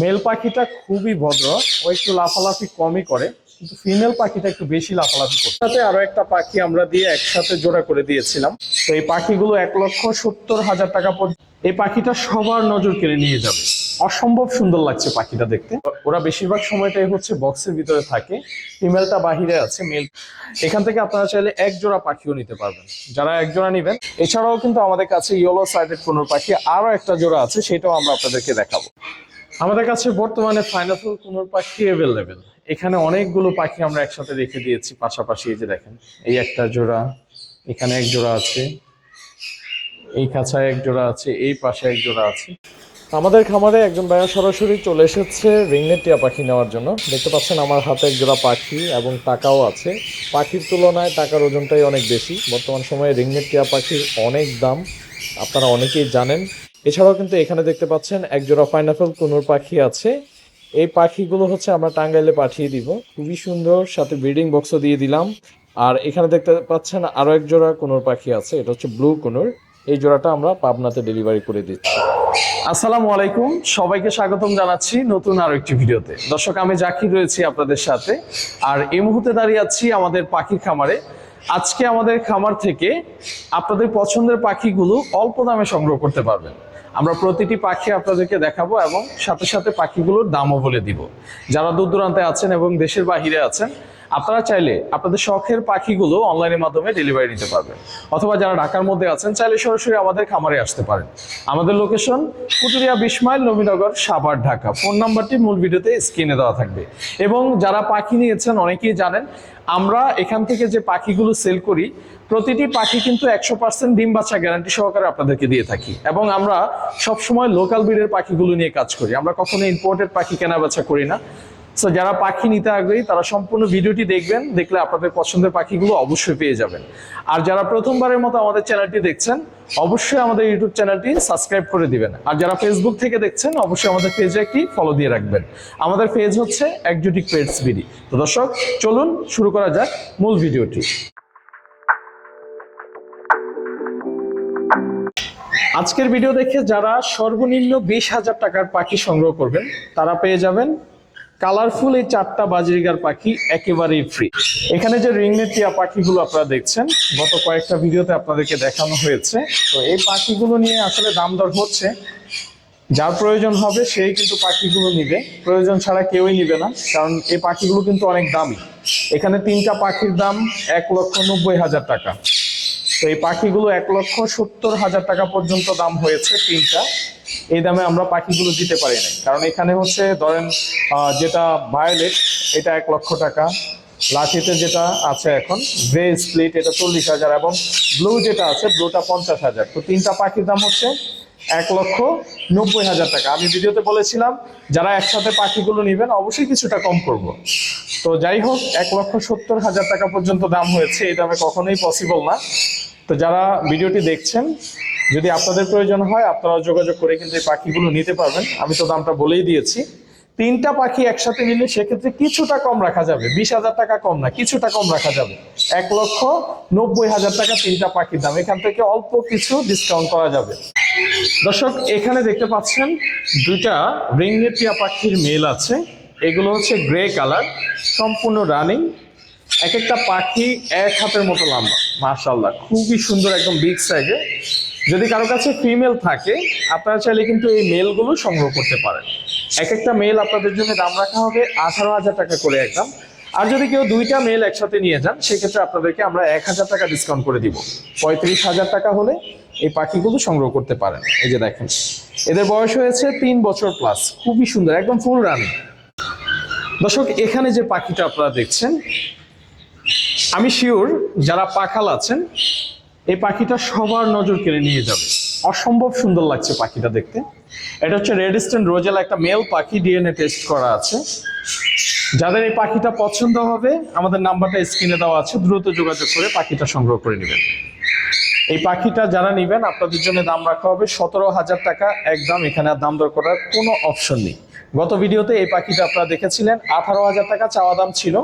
Mail পাখিটা খুবই ভদ্র, ও একটু লাফালাফি কমই করে, কিন্তু ফিমেল পাখিটা একটু বেশি লাফালাফি করে। সাথে আরও একটা পাখি আমরা দিয়ে একসাথে জোড়া করে দিয়েছিলাম। তো এই পাখিগুলো এক লক্ষ সত্তর হাজার টাকা পর্যন্ত এই পাখিটা সবার নজর কেড়ে নিয়ে যাবে। অসম্ভব সুন্দর লাগছে পাখিটা দেখতে। ওরা বেশিরভাগ সময়টাই হচ্ছে বক্সের ভিতরে থাকে। ফিমেলটা বাহিরে আছে, মেল এখান থেকে আপনারা চাইলে এক জোড়া পাখিও নিতে পারবেন। যারা এক জোড়া নেবেন, এছাড়াও কিন্তু আমাদের কাছে ইয়েলো সাইডেড কোনো পাখি আরও একটা জোড়া আছে, সেটাও আমরা আপনাদেরকে দেখাবো। আমাদের কাছে বর্তমানে ফাইনাফুল কোনোর পাখি অ্যাভেলেবেল এখানে অনেকগুলো পাখি আমরা একসাথে রেখে দিয়েছি, পাশাপাশি এই যে দেখেন, এই একটা জোড়া, এখানে এক জোড়া আছে, এই খাঁচায় এক জোড়া আছে, এই পাশে এক জোড়া আছে। আমাদের খামারে একজন ভাইয়া সরাসরি চলে এসেছে রিংনেট টিয়া পাখি নেওয়ার জন্য। দেখতে পাচ্ছেন আমার হাতে এক জোড়া পাখি এবং টাকাও আছে। পাখির তুলনায় টাকার ওজনটাই অনেক বেশি। বর্তমান সময়ে রিংনেট টিয়া পাখির অনেক দাম। আপনারা অনেকেই জানেন। এছাড়াও কিন্তু এখানে দেখতে পাচ্ছেন এক জোড়া পাইনাপেল কুনুর পাখি আছে। এই পাখিগুলো হচ্ছে আমরা টাঙ্গাইলে পাঠিয়ে দিব। খুবই সুন্দর, সাথে ব্রিডিং বক্সও দিয়ে দিলাম। আর এখানে দেখতে পাচ্ছেন আরও এক জোড়া কুনুর পাখি আছে, এটা হচ্ছে ব্লু কুনুর। এই জোড়াটা আমরা পাবনাতে ডেলিভারি করে দিচ্ছি। আসসালামু আলাইকুম, সবাইকে স্বাগতম জানাচ্ছি নতুন আরও একটি ভিডিওতে। দর্শক, আমি জাকির রয়েছি আপনাদের সাথে। আর এই মুহূর্তে দাঁড়িয়ে আছি আমাদের পাখির খামারে। আজকে আমাদের খামার থেকে আপনাদের পছন্দের পাখিগুলো অল্প দামে সংগ্রহ করতে পারবেন। আমরা প্রতিটি পাখি আপনাদেরকে দেখাবো এবং সাথে সাথে পাখিগুলোর দামও বলে দিব। যারা দূর দূরান্তে আছেন এবং দেশের বাহিরে আছেন, আপনারা চাইলে আপনাদের শখের পাখিগুলো অনলাইনের মাধ্যমে ডেলিভারি নিতে পারবেন। অথবা যারা ঢাকার মধ্যে আছেন, চাইলে সরাসরি আমাদের খামারে আসতে পারেন। আমাদের লোকেশন কুটুরিয়া বিশ মাইল নবীনগর, সাভার, ঢাকা। ফোন নাম্বারটি মূল ভিডিওতে স্ক্রিনে দেওয়া থাকবে। এবং যারা পাখি নিয়েছেন, অনেকেই জানেন, আমরা এখান থেকে যে পাখিগুলো সেল করি প্রতিটি পাখি কিন্তু একশো পার্সেন্ট ডিম বাচ্চা গ্যারান্টি সহকারে আপনাদেরকে দিয়ে থাকি। এবং আমরা সবসময় লোকাল ব্রিডের পাখিগুলো নিয়ে কাজ করি। আমরা কখনো ইম্পোর্টেড পাখি কেনা বেচা করি না। সো যারা পাখি নিতে আগ্রহী, তারা সম্পূর্ণ ভিডিওটি দেখবেন, দেখলে আপনাদের পছন্দের পাখিগুলো অবশ্যই পেয়ে যাবেন। আর যারা প্রথমবারের মতো আমাদের চ্যানেলটি দেখছেন, অবশ্যই আমাদের ইউটিউব চ্যানেলটি সাবস্ক্রাইব করে দিবেন। আর যারা ফেসবুক থেকে দেখছেন, অবশ্যই আমাদের পেজে একটি ফলো দিয়ে রাখবেন। আমাদের পেজ হচ্ছে একজুটিক পেটস বিডি তো দর্শক, চলুন শুরু করা যাক মূল ভিডিওটি। আজকের ভিডিও দেখে যারা সর্বনিম্ন বিশ হাজার টাকার পাখি সংগ্রহ করবেন, তারা পেয়ে যাবেন কালারফুল এই চারটা বাজরিগার পাখি একেবারেই ফ্রি এখানে যে রিংনেট টিয়া পাখিগুলো আপনারা দেখছেন, গত কয়েকটা ভিডিওতে আপনাদেরকে দেখানো হয়েছে। তো এই পাখিগুলো নিয়ে আসলে দাম দর হচ্ছে। যার প্রয়োজন হবে, সেই কিন্তু পাখিগুলো নিবে। প্রয়োজন ছাড়া কেউই নিবে না, কারণ এই পাখিগুলো কিন্তু অনেক দামি। এখানে তিনটা পাখির দাম এক লক্ষ নব্বই হাজার টাকা। তো এই পাখিগুলো এক লক্ষ সত্তর হাজার টাকা পর্যন্ত দাম হয়েছে তিনটা। এই দামে আমরা পাখিগুলো দিতে পারি না কারণ এখানে হচ্ছে ধরেন যেটা ভায়োলেট এটা এক লক্ষ টাকা। লাঠিতে যেটা আছে এখন গ্রে স্প্লিট এটা চল্লিশ হাজার এবং ব্লু যেটা আছে ব্লুটা পঞ্চাশ হাজার। তো তিনটা পাখির দাম হচ্ছে এক লক্ষ নব্বই হাজার টাকা। আমি ভিডিওতে বলেছিলাম, যারা একসাথে পাখিগুলো নেবেন, অবশ্যই কিছুটা কম করব। তো যাই হোক, এক লক্ষ সত্তর হাজার টাকা পর্যন্ত দাম হয়েছে, এই দামে কখনোই পসিবল না। তো যারা ভিডিওটি দেখছেন, যদি আপনাদের প্রয়োজন হয় আপনারা যোগাযোগ করে কিন্তু এই পাখিগুলো নিতে পারবেন। আমি তো দামটা বলেই দিয়েছি। তিনটা পাখি একসাথে নিলে সেক্ষেত্রে কিছুটা কম রাখা যাবে। বিশ হাজার টাকা কম না, কিছুটা কম রাখা যাবে। এক লক্ষ নব্বই হাজার টাকা তিনটা পাখির দাম। এখান থেকে অল্প কিছু ডিসকাউন্ট করা যাবে। দর্শক, এখানে দেখতে পাচ্ছেন দুইটা রিংনেটিয়া পাখির মেল আছে। এগুলো হচ্ছে গ্রে কালার, সম্পূর্ণ রানিং। এক একটা পাখি এক হাতের মতো লম্বা মাশাল্লাহ খুবই সুন্দর, একদম বিগ সাইজে। যদি কারও কাছে ফিমেল থাকে, আপনারা চাইলে কিন্তু এই মেলগুলো সংগ্রহ করতে পারেন। এক একটা মেল আপনাদের জন্য দাম রাখা হবে আঠারো হাজার টাকা করে একদম। আর যদি কেউ দুইটা মেল একসাথে নিয়ে যান, সেক্ষেত্রে আপনাদেরকে আমরা এক হাজার টাকা ডিসকাউন্ট করে দিব। পঁয়ত্রিশ হাজার টাকা হলে এই পাখিগুলো সংগ্রহ করতে পারেন। এই যে দেখেন, এদের বয়স হয়েছে তিন বছর প্লাস খুবই সুন্দর, একদম ফুল রানিং দর্শক, এখানে যে পাখিটা আপনারা দেখছেন, আমি শিওর যারা পাখাল আছেন, এই পাখিটা সবার নজর কেড়ে নিয়ে যাবে। অসম্ভব সুন্দর লাগছে পাখিটা দেখতে। এটা হচ্ছে রেড স্টেন রোজেল একটা মেল পাখি ডিএনএ টেস্ট করা আছে। যাদের এই পাখিটা পছন্দ হবে, আমাদের নাম্বারটা স্ক্রিনে দেওয়া আছে, দ্রুত যোগাযোগ করে পাখিটা সংগ্রহ করে নেবেন। এই পাখিটা যারা নেবেন, আপনাদের জন্য দাম রাখা হবে সতেরো হাজার টাকা। একদম এখানে আর দাম দর করার কোনো অপশন নেই। গত ভিডিওতে এই পাখিটা আপনারা দেখেছিলেন, আঠারো হাজার টাকা চাওয়া দাম ছিল।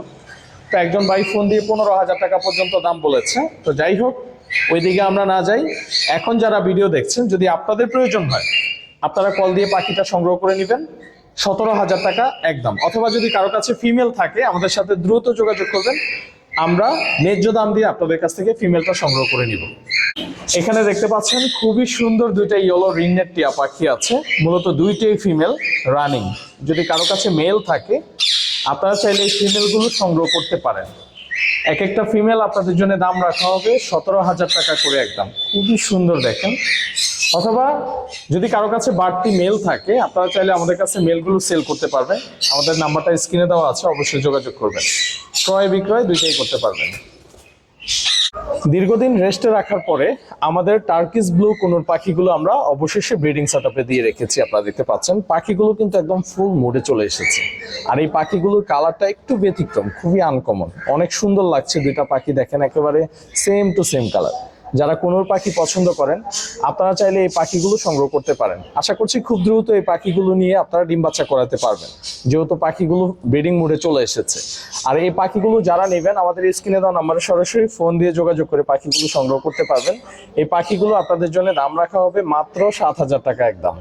তো একজন ভাই ফোন দিয়ে পনেরো হাজার টাকা পর্যন্ত দাম বলেছে। তো যাই হোক, ওইদিকে আমরা না যাই। এখন যারা ভিডিও দেখছেন, যদি আপনাদের প্রয়োজন হয়, আপনারা কল দিয়ে পাখিটা সংগ্রহ করে নেবেন। সতেরো হাজার টাকা একদম। অথবা যদি কারও কাছে ফিমেল থাকে, আমাদের সাথে দ্রুত যোগাযোগ করবেন। আমরা ন্যায্য দাম দিয়ে আপনাদের কাছ থেকে ফিমেলটা সংগ্রহ করে নিব। এখানে দেখতে পাচ্ছেন খুবই সুন্দর দুইটা ইয়েলো রিংনেট টিয়া পাখি আছে। মূলত দুইটাই ফিমেল রানিং যদি কারও কাছে মেল থাকে, আপনারা চাইলে এই ফিমেলগুলো সংগ্রহ করতে পারেন। এক একটা ফিমেল আপনাদের জন্য দাম রাখা হবে সতেরো হাজার টাকা করে একদম। খুবই সুন্দর দেখেন। অথবা যদি কারও কাছে বাড়তি মেল থাকে, আপনারা চাইলে আমাদের কাছে মেলগুলো সেল করতে পারবেন। আমাদের নাম্বারটা স্ক্রিনে দেওয়া আছে, অবশ্যই যোগাযোগ করবেন। ক্রয় বিক্রয় দুইটাই করতে পারবেন। দীর্ঘদিন রেস্টে রাখার পরে আমাদের টার্কিস ব্লু কোনোর পাখিগুলো আমরা অবশেষে ব্রিডিং সেটআপে দিয়ে রেখেছি, আপনারা দেখতে পাচ্ছেন। পাখিগুলো কিন্তু একদম ফুল মোডে চলে এসেছে। আর এই পাখিগুলোর কালারটা একটু ব্যতিক্রম, খুবই আনকমন অনেক সুন্দর লাগছে দুইটা পাখি দেখেন, একেবারে সেম টু সেম কালার যারা কোনোর পাখি পছন্দ করেন, আপনারা চাইলে এই পাখিগুলো সংগ্রহ করতে পারেন। আশা করছি খুব দ্রুত এই পাখিগুলো নিয়ে আপনারা ডিম বাচ্চা করাতে পারবেন। যেহেতু পাখিগুলো ব্রিডিং মোডে চলে এসেছে। আর এই পাখিগুলো যারা নেবেন, আমাদের স্ক্রিনে দেওয়া নাম্বারে সরাসরি ফোন দিয়ে যোগাযোগ করে পাখিগুলো সংগ্রহ করতে পারবেন। এই পাখিগুলো আপনাদের জন্য দাম রাখা হবে মাত্র সাত হাজার টাকা একদম।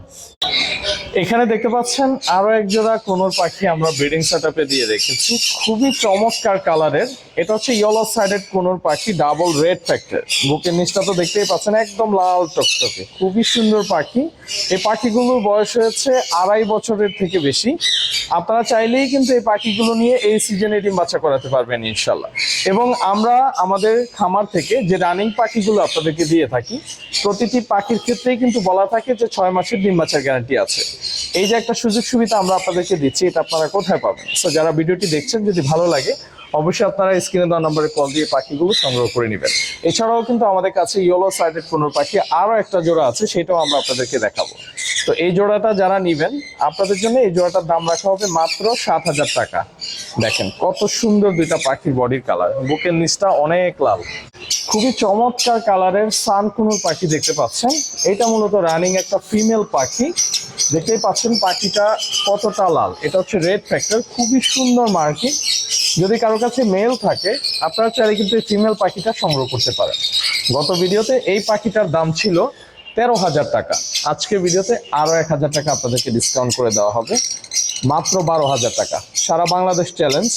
এখানে দেখতে পাচ্ছেন আরও এক জোড়া কোনোর পাখি আমরা ব্রিডিং সেটআপে দিয়ে রেখেছি। খুবই চমৎকার কালারের। এটা হচ্ছে ইয়েলো সাইডেড কোনোর পাখি ডাবল রেড ফ্যাক্টর বুকের নিচটা তো দেখতেই পাচ্ছেন, একদম লাল টকটকে। খুবই সুন্দর পাখি। এই পাখিগুলোর বয়স হয়েছে আড়াই বছরের থেকে বেশি। আপনারা চাইলেই কিন্তু এই পাখিগুলো নিয়ে এই সিজনে ডিম বাচ্চা করাতে পারবেন ইনশাল্লাহ এবং আমরা আমাদের খামার থেকে যে রানিং পাখিগুলো আপনাদেরকে দিয়ে থাকি, প্রতিটি পাখির ক্ষেত্রেই কিন্তু বলা থাকে যে ছয় মাসের ডিম বাচ্চার গ্যারান্টি আছে। এই যে একটা সুযোগ সুবিধা আমরা আপনাদেরকে দিচ্ছি, এটা আপনারা কোথায় পাবেন? তো যারা ভিডিওটি দেখছেন, যদি ভালো লাগে, অবশ্যই আপনারা স্ক্রিনে দেওয়া নম্বরে কল দিয়ে পাখিগুলো সংগ্রহ করে নেবেন। এছাড়াও কিন্তু আমাদের কাছে ইয়েলো সাইডেড কোনো পাখি আরও একটা জোড়া আছে, সেটাও আমরা আপনাদেরকে দেখাবো। তো, এই জোড়াটা যারা নেবেন, আপনাদের জন্য এই জোড়াটার দাম রাখা হবে মাত্র সাত হাজার টাকা। দেখেন কত সুন্দর দুইটা পাখির বডির কালার বুকের নিচটা অনেক লাল। খুবই চমৎকার কালারের সানকুনুর পাখি দেখতে পাচ্ছেন। এটা মূলত রানিং একটা ফিমেল পাখি। দেখতেই পাচ্ছেন পাখিটা কতটা লাল। এটা হচ্ছে রেড ফ্যাক্টর খুবই সুন্দর মার্কি। যদি কারও কাছে মেল থাকে, আপনারা চাইলে কিন্তু এই ফিমেল পাখিটা সংগ্রহ করতে পারেন। গত ভিডিওতে এই পাখিটার দাম ছিল তেরো হাজার টাকা। আজকে ভিডিওতে আরও এক হাজার টাকা আপনাদেরকে ডিসকাউন্ট করে দেওয়া হবে। মাত্র বারো হাজার টাকা। সারা বাংলাদেশ চ্যালেঞ্জ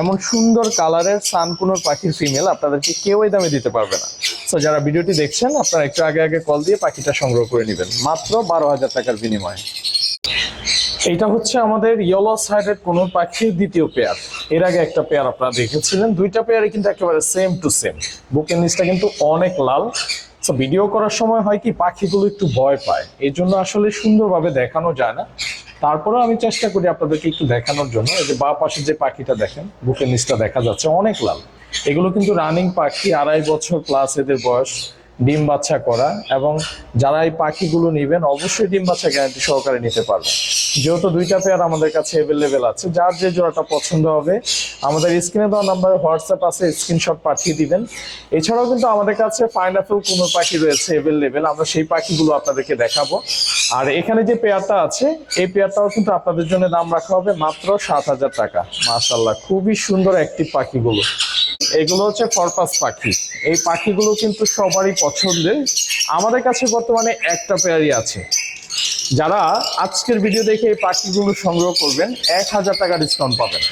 এমন সুন্দর কালারের সানকুনোর পাখির ফিমেল আপনাদেরকে কেউ এই দামে দিতে পারবে না। তো যারা ভিডিওটি দেখছেন, আপনারা একটু আগে আগে কল দিয়ে পাখিটা সংগ্রহ করে নেবেন। মাত্র বারো হাজার টাকার বিনিময়ে। এইটা হচ্ছে আমাদের ইয়েলো সাইডের কোনো পাখির দ্বিতীয় পেয়ার এর আগে একটা পেয়ার আপনারা দেখেছিলেন। দুইটা পেয়ারে কিন্তু একেবারে সেম টু সেম বুকের নিচটা কিন্তু অনেক লাল। ভিডিও করার সময় হয় কি, পাখিগুলো একটু ভয় পায়। এই জন্য আসলে সুন্দরভাবে দেখানো যায় না। তারপরেও আমি চেষ্টা করি আপনাদেরকে একটু দেখানোর জন্য। এই যে বা পাশে যে পাখিটা দেখেন, বুকের নিচটা দেখা যাচ্ছে, অনেক লাল। এগুলো কিন্তু রানিং পাখি, আড়াই বছর প্লাস এদের বয়স। ডিম বাচ্চা করা এবং যারা এই পাখিগুলো নেবেন, অবশ্যই ডিম বাচ্চা গ্যারান্টি সহকারে নিতে পারবেন। যেহেতু দুইটা পেয়ার আমাদের কাছে অ্যাভেলেবেল আছে, যার যে জোড়াটা পছন্দ হবে, আমাদের স্ক্রিনে দেওয়া নাম্বারে হোয়াটসঅ্যাপ আছে স্ক্রিনশট পাঠিয়ে দিবেন। এছাড়াও কিন্তু আমাদের কাছে পাইনাপেল কোনো পাখি রয়েছে অ্যাভেলেবেল আমরা সেই পাখিগুলো আপনাদেরকে দেখাবো। আর এখানে যে পেয়ারটা আছে, এই পেয়ারটাও কিন্তু আপনাদের জন্য দাম রাখা হবে মাত্র সাত হাজার টাকা। মাশাল্লাহ খুবই সুন্দর অ্যাক্টিভ পাখিগুলো। এগুলো হচ্ছে ফরপাস পাখি। এই পাখিগুলো কিন্তু সবারই পছন্দের। আমাদের কাছে বর্তমানে একটা পেয়ারই আছে। যারা আজকের ভিডিও দেখে এই পাখিগুলো সংগ্রহ করবেন, এক হাজার টাকা ডিসকাউন্ট পাবেন।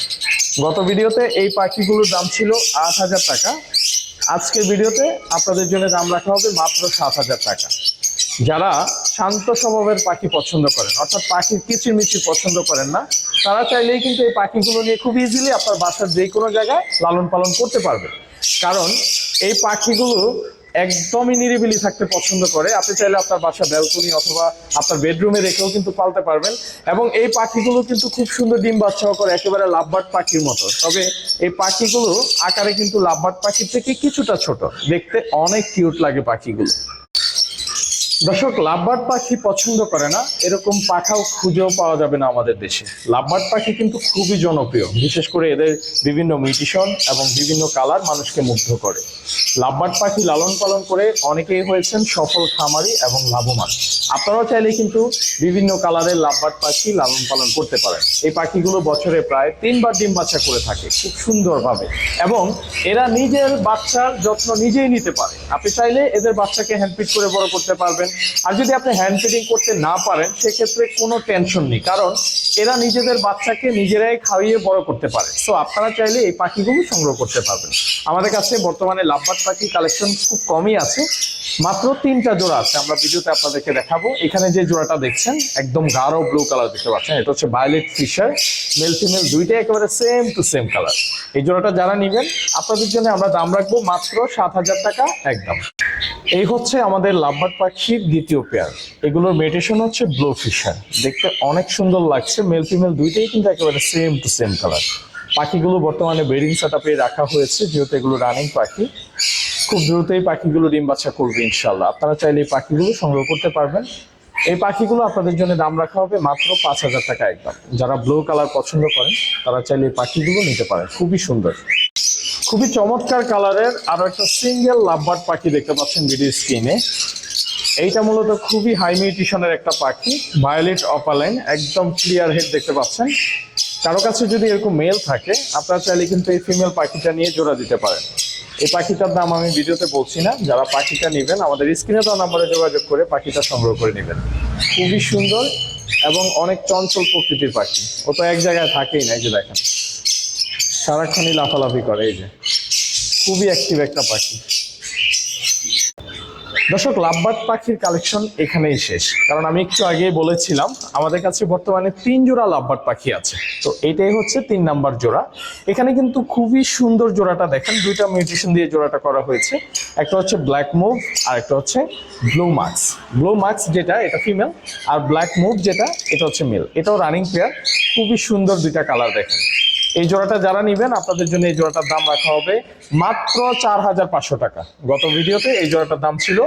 গত ভিডিওতে এই পাখিগুলোর দাম ছিল আট হাজার টাকা। আজকের ভিডিওতে আপনাদের জন্য দাম রাখা হবে মাত্র সাত হাজার টাকা। যারা শান্ত স্বভাবের পাখি পছন্দ করেন। অর্থাৎ পাখির কিচিরমিচির পছন্দ করেন না। তারা চাইলেই কিন্তু এই পাখিগুলো নিয়ে খুব ইজিলি আপনার বাসার যে কোনো জায়গায় লালন পালন করতে পারবেন কারণ এই পাখিগুলো একদমই নিরিবিলি থাকতে পছন্দ করে। আপনি চাইলে আপনার বাসা ব্যালকনি অথবা আপনার বেডরুমে রেখেও কিন্তু পালতে পারবেন। এবং এই পাখিগুলো কিন্তু খুব সুন্দর ডিম বাচ্চাও করে, একেবারে লাভবাট পাখির মতো। তবে এই পাখিগুলো আকারে কিন্তু লাভবাট পাখির থেকে কিছুটা ছোট। দেখতে অনেক কিউট লাগে পাখিগুলো। দর্শক লাভবার্ড পাখি পছন্দ করে না, এরকম পাখাও খুঁজেও পাওয়া যাবে না আমাদের দেশে। লাভবার্ড পাখি কিন্তু খুবই জনপ্রিয়, বিশেষ করে এদের বিভিন্ন মিউটিশন এবং বিভিন্ন কালার মানুষকে মুগ্ধ করে। লাভবার্ড পাখি লালন পালন করে অনেকেই হয়েছেন সফল খামারি এবং লাভবান। আপনারাও চাইলে কিন্তু বিভিন্ন কালারের লাভবার্ড পাখি লালন পালন করতে পারেন। এই পাখিগুলো বছরে প্রায় তিনবার ডিম বাচ্চা করে থাকে, খুব সুন্দরভাবে। এবং এরা নিজের বাচ্চার যত্ন নিজেই নিতে পারে। আপনি চাইলে এদের বাচ্চাকে হ্যান্ডপিট করে বড় করতে পারবেন। পারবেন আর যদি আপনি হ্যান্ড ফিডিং করতে না পারেন, সেক্ষেত্রে কোনো টেনশন নেই। কারণ এরা নিজেদের বাচ্চাকে নিজেরাই খাইয়ে বড় করতে পারে। সো আপনারা চাইলে এই পাখিগুলো সংগ্রহ করতে পারবেন। আমাদের কাছে বর্তমানে লাভবাদ পাখি কালেকশন খুব কমই আছে। মাত্র তিনটা জোড়া আছে, আমরা ভিডিওতে আপনাদেরকে দেখাবো। এখানে যে জোড়াটা দেখছেন, একদম গাঢ় ব্লু কালার দেখতে পাচ্ছেন। এটা হচ্ছে ভায়োলেট ফিশার মেল ফিমেল দুইটাই একেবারে সেম টু সেম কালার এই জোড়াটা যারা নেবেন, আপনাদের জন্য আমরা দাম রাখব মাত্র সাত হাজার টাকা একদম। এই হচ্ছে আমাদের লাভবাট পাখির দ্বিতীয় পেয়ার এগুলোর মেডিটেশন হচ্ছে ব্লু ফিশার দেখতে অনেক সুন্দর লাগছে মেল ফিমেল দুইটাই কিন্তু একেবারে সেম টু সেম কালার পাখিগুলো বর্তমানে ব্রিডিং সেট রাখা হয়েছে, যেহেতু এগুলো রানিং পাখি। খুব দ্রুতই পাখিগুলো ডিম বাচ্চা করবে ইনশাল্লাহ আপনারা চাইলে এই পাখিগুলো সংগ্রহ করতে পারবেন। এই পাখিগুলো আপনাদের জন্য দাম রাখা হবে মাত্র পাঁচ হাজার টাকা একদম। যারা ব্লু কালার পছন্দ করেন, তারা চাইলে এই পাখিগুলো নিতে পারেন। খুবই সুন্দর। খুবই চমৎকার কালারের আরও একটা সিঙ্গেল লাভবার্ড পাখি দেখতে পাচ্ছেন ভিডিও স্ক্রিনে এইটা মূলত খুবই হাই মিউটিশনের একটা পাখি, ভায়োলেট অপালাইন, একদম ক্লিয়ার হেড দেখতে পাচ্ছেন। কারও কাছে যদি এরকম মেল থাকে, আপনারা চাইলে কিন্তু এই ফিমেল পাখিটা নিয়ে জোড়া দিতে পারেন। এই পাখিটার নাম আমি ভিডিওতে বলছি না। যারা পাখিটা নেবেন, আমাদের স্ক্রিনে তো নাম্বারে যোগাযোগ করে পাখিটা সংগ্রহ করে নেবেন। খুবই সুন্দর এবং অনেক চঞ্চল প্রকৃতির পাখি। ও তো এক জায়গায় থাকেই না, এই যে দেখেন। সারাক্ষণই লাফালাফি করে, এই যে। খুবই অ্যাক্টিভ একটা পাখি। দর্শক, লাভবার্ড পাখির কালেকশন এখানেই শেষ। কারণ আমি একটু আগেই বলেছিলাম, আমাদের কাছে বর্তমানে তিন জোড়া লাভবার্ড পাখি আছে। তো এটাই হচ্ছে তিন নাম্বার জোড়া। এখানে কিন্তু খুবই সুন্দর জোড়াটা দেখেন, দুইটা মিউটেশন দিয়ে জোড়াটা করা হয়েছে। একটা হচ্ছে ব্ল্যাক মুভ আর একটা হচ্ছে ব্লু মার্কস ব্লু মার্কস যেটা, এটা ফিমেল আর ব্ল্যাক মুভ যেটা, এটা হচ্ছে মেল এটাও রানিং পেয়ার খুবই সুন্দর দুইটা কালার দেখেন। এই জোড়াটা যারা নিবেন, আপনাদের জন্য এই জোড়াটার দাম রাখা হবে মাত্র চার হাজার পাঁচশো টাকা। গত ভিডিওতে এই জোড়াটার দাম ছিল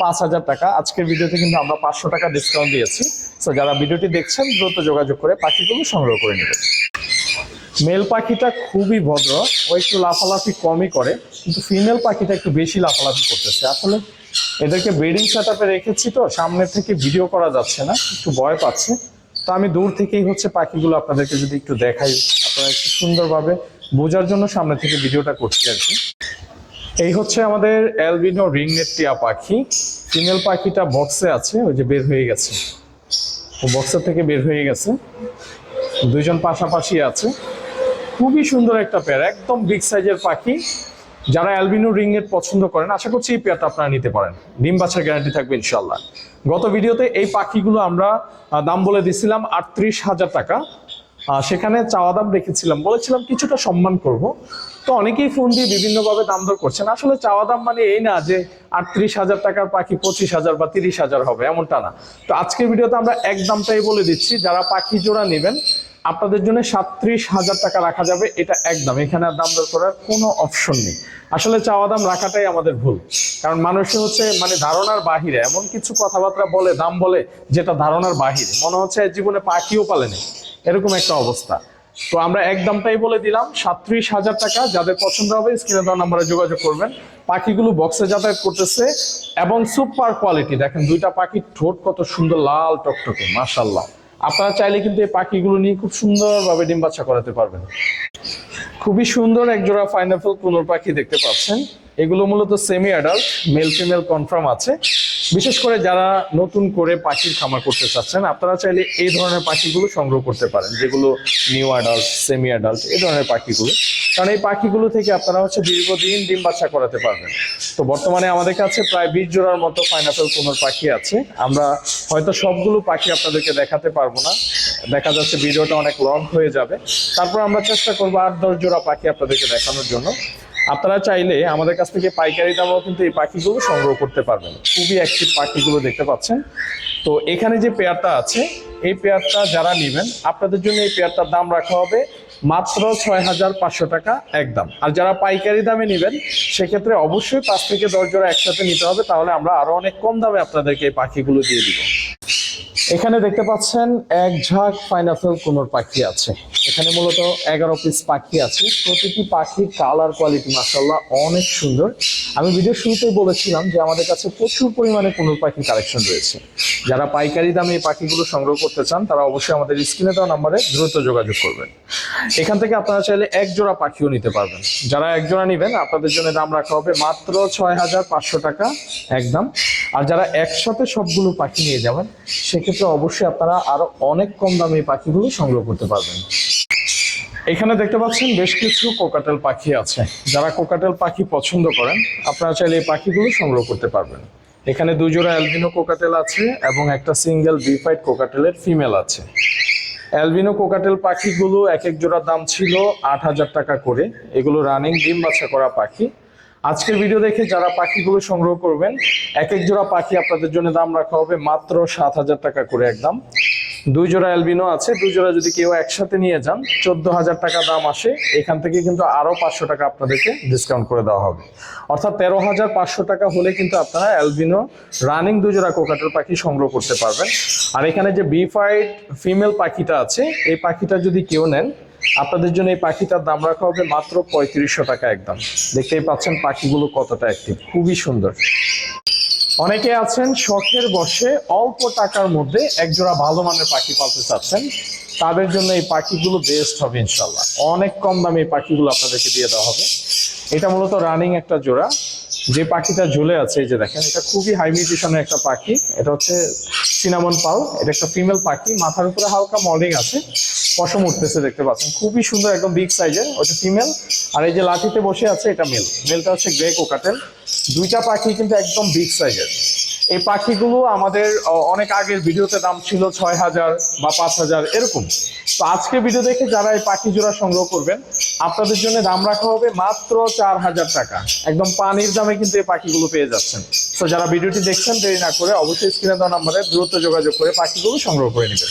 পাঁচ হাজার টাকা। আজকের ভিডিওতে কিন্তু আমরা পাঁচশো টাকা ডিসকাউন্ট দিয়েছি। তো যারা ভিডিওটি দেখছেন, দ্রুত যোগাযোগ করে পাখিগুলো সংগ্রহ করে নেবেন। মেল পাখিটা খুবই ভদ্র, ও একটু লাফালাফি কমই করে, কিন্তু ফিমেল পাখিটা একটু বেশি লাফালাফি করতেছে। আসলে এদেরকে ব্রিডিং সেট রেখেছি তো, সামনে থেকে ভিডিও করা যাচ্ছে না, একটু ভয় পাচ্ছে। তো আমি দূর থেকেই হচ্ছে পাখিগুলো আপনাদেরকে যদি একটু দেখাই। আপনারা একটু সুন্দরভাবে বোঝার জন্য সামনে থেকে ভিডিওটা করছি আর কি। এই হচ্ছে আমাদের অ্যালবিনো রিংনেট টিয়া পাখি। ফিমেল পাখিটা বক্সে আছে, ওই যে বের হয়ে গেছে। ও বক্সের থেকে বের হয়ে গেছে। দুইজন পাশাপাশি আছে। খুবই সুন্দর একটা পেয়ার একদম বিগ সাইজের পাখি। যারা অ্যালবিনো রিংনেট পছন্দ করেন, আশা করছি এই পেয়ারটা আপনারা নিতে পারেন। ডিম বাচ্চার গ্যারান্টি থাকবে ইনশাল্লাহ গত ভিডিওতে এই পাখিগুলো আমরা দাম বলে দিছিলাম আটত্রিশ হাজার টাকা। সেখানে চাওয়া দাম রেখেছিলাম। বলেছিলাম কিছুটা সম্মান করব। তো অনেকেই ফোন দিয়ে বিভিন্নভাবে দাম দর করছেন। আসলে চাওয়া দাম মানে এই না যে আটত্রিশ হাজার টাকার পাখি পঁচিশ হাজার বা তিরিশ হাজার হবে, এমনটা না। তো আজকের ভিডিওতে আমরা এক দামটাই বলে দিচ্ছি। যারা পাখি জোড়া নেবেন আপনাদের জন্য সাতত্রিশ হাজার টাকা রাখা যাবে, এটা একদম। এখানে আর দাম দর করার কোনো অপশন নেই। আসলে চাওয়া দাম রাখাটাই আমাদের ভুল। কারণ মানুষ হচ্ছে মানে ধারণার বাহিরে, এমন কিছু কথাবার্তা বলে, দাম বলে, যেটা ধারণার বাহিরে। মনে হচ্ছে জীবনে পাখিও পালেনি এরকম একটা অবস্থা। তো আমরা এক দামটাই বলে দিলাম, সাতত্রিশ হাজার টাকা। যাদের পছন্দ হবে, স্ক্রিনে দেওয়া নাম্বারে যোগাযোগ করবেন। পাখিগুলো বক্সে যাতায়াত করতেছে এবং সুপার কোয়ালিটি দেখেন, দুইটা পাখির ঠোঁট কত সুন্দর, লাল টকটকে মাশাল্লাহ আপনারা চাইলে কিন্তু এই পাখিগুলো নিয়ে খুব সুন্দরভাবে ডিম বাচ্চা করাতে পারবেন। খুবই সুন্দর একজোড়া জোড়া পাইনাপল কুনোর পাখি দেখতে পাচ্ছেন। এগুলো মূলত semi adult male female confirm আছে। বিশেষ করে যারা নতুন করে পাখির খামার করতে চাচ্ছেন, আপনারা চাইলে এই ধরনের পাখিগুলো সংগ্রহ করতে পারেন, যেগুলো নিউ অ্যাডাল্ট সেমি অ্যাডাল্ট এই ধরনের পাখিগুলো। কারণ এই পাখিগুলো থেকে আপনারা হচ্ছে দীর্ঘদিন ডিম বাচ্চা করাতে পারবেন। তো বর্তমানে আমাদের কাছে প্রায় বিশ জোড়ার মতো পাইনাপেল কোনোর পাখি আছে। আমরা হয়তো সবগুলো পাখি আপনাদেরকে দেখাতে পারব না। দেখা যাচ্ছে ভিডিওটা অনেক লং হয়ে যাবে। তারপর আমরা চেষ্টা করব আট দশ জোড়া পাখি আপনাদেরকে দেখানোর জন্য। আপনারা চাইলে আমাদের কাছ থেকে পাইকারি দামেও কিন্তু এই পাখিগুলো সংগ্রহ করতে পারবেন। খুবই অ্যাক্টিভ পাখিগুলো দেখতে পাচ্ছেন। তো এখানে যে পেয়ারটা আছে, এই পেয়ারটা যারা নেবেন, আপনাদের জন্য এই পেয়ারটার দাম রাখা হবে মাত্র ছয় হাজার পাঁচশো টাকা একদম। আর যারা পাইকারি দামে নেবেন, সেক্ষেত্রে অবশ্যই পাঁচ থেকে দশ জোড়া একসাথে নিতে হবে, তাহলে আমরা আরও অনেক কম দামে আপনাদেরকে এই পাখিগুলো দিয়ে দিব। এখানে দেখতে পাচ্ছেন এক ঝাঁক পাইনাপেল কোনোর পাখি আছে। এখানে মূলত এগারো পিস পাখি আছে। প্রতিটি পাখির কালার কোয়ালিটি মাসাল্লাহ অনেক সুন্দর। আমি ভিডিও শুরুতেই বলেছিলাম যে আমাদের কাছে প্রচুর পরিমাণে কোনোর পাখির কালেকশন রয়েছে। যারা পাইকারি দামে এই পাখিগুলো সংগ্রহ করতে চান, তারা অবশ্যই আমাদের স্ক্রিনে দেওয়া নাম্বারে দ্রুত যোগাযোগ করবেন। এখান থেকে আপনারা চাইলে এক জোড়া পাখিও নিতে পারবেন। যারা এক জোড়া নেবেন, আপনাদের জন্য দাম রাখা হবে মাত্র ছয় হাজার পাঁচশো টাকা একদম। আর যারা একসাথে সবগুলো পাখি নিয়ে যাবেন, সেক্ষেত্রে অবশ্যই আপনারা আরও অনেক কম দামে এই পাখিগুলো সংগ্রহ করতে পারবেন। এখানে দেখতে পাচ্ছেন বেশ কিছু কোকাটেল পাখি আছে। যারা কোকাটেল পাখি পছন্দ করেন, আপনারা চাইলে এই পাখিগুলো সংগ্রহ করতে পারবেন। এখানে দুই জোড়া অ্যালবিনো কোকাটেল আছে এবং একটা সিঙ্গেল বিফাইড কোকাটেলের ফিমেল আছে। অ্যালবিনো কোকাটেল পাখিগুলো এক এক জোড়ার দাম ছিল আট হাজার টাকা করে। এগুলো রানিং ডিম বাচ্চা করা পাখি। আজকের ভিডিও দেখে যারা পাখিগুলো সংগ্রহ করবেন এক এক জোড়া পাখি আপনাদের জন্য দাম রাখা হবে মাত্র সাত হাজার টাকা করে একদম। দুই জোড়া অ্যালবিনো আছে, দুই জোড়া যদি কেউ একসাথে নিয়ে যান, চোদ্দ হাজার টাকা দাম আসে। এখান থেকে কিন্তু আরও পাঁচশো টাকা আপনাদেরকে ডিসকাউন্ট করে দেওয়া হবে। অর্থাৎ তেরো হাজার পাঁচশো টাকা হলে কিন্তু আপনারা অ্যালবিনো রানিং দুই জোড়া কোকাটেল পাখি সংগ্রহ করতে পারবেন। আর এখানে যে বিফাইড ফিমেল পাখিটা আছে, এই পাখিটা যদি কেউ নেন আপনাদের জন্য এই পাখিটার দাম রাখা হবে মাত্র পঁয়ত্রিশশো টাকা একদম। দেখতেই পাচ্ছেন পাখিগুলো কতটা অ্যাক্টিভ খুবই সুন্দর। অনেকে আছেন শখের বসে অল্প টাকার মধ্যে একজোড়া ভালো মানের পাখি পালতে চাচ্ছেন। তাদের জন্য এই পাখিগুলো বেস্ট হবে ইনশাল্লাহ অনেক কম দামে এই পাখিগুলো আপনাদেরকে দিয়ে দেওয়া হবে। এটা মূলত রানিং একটা জোড়া। যে পাখিটা ঝুলে আছে, এই যে দেখেন, এটা খুবই হাই মিউটেশনের একটা পাখি। এটা হচ্ছে সিনামন পাল এটা একটা ফিমেল পাখি। মাথার উপরে হালকা মর্নিং আছে। পশম উঠতেছে দেখতে পাচ্ছেন। খুবই সুন্দর একদম বিগ সাইজের ওটা ফিমেল আর এই যে লাঠিতে বসে আছে, এটা মেল মেলটা হচ্ছে গ্রে কোকাটেল দুইটা পাখি কিন্তু একদম বিগ সাইজের এই পাখিগুলো আমাদের অনেক আগের ভিডিওতে দাম ছিল ছয় হাজার বা পাঁচ হাজার, এরকম। তো আজকে ভিডিও দেখে যারা এই পাখি জোড়া সংগ্রহ করবেন, আপনাদের জন্য দাম রাখা হবে মাত্র চার হাজার টাকা। একদম পানির দামে কিন্তু এই পাখিগুলো পেয়ে যাচ্ছেন। তো যারা ভিডিওটি দেখছেন, দেরি না করে অবশ্যই স্ক্রিনে দেওয়া নাম্বারে দ্রুত যোগাযোগ করে পাখিগুলো সংগ্রহ করে নেবেন।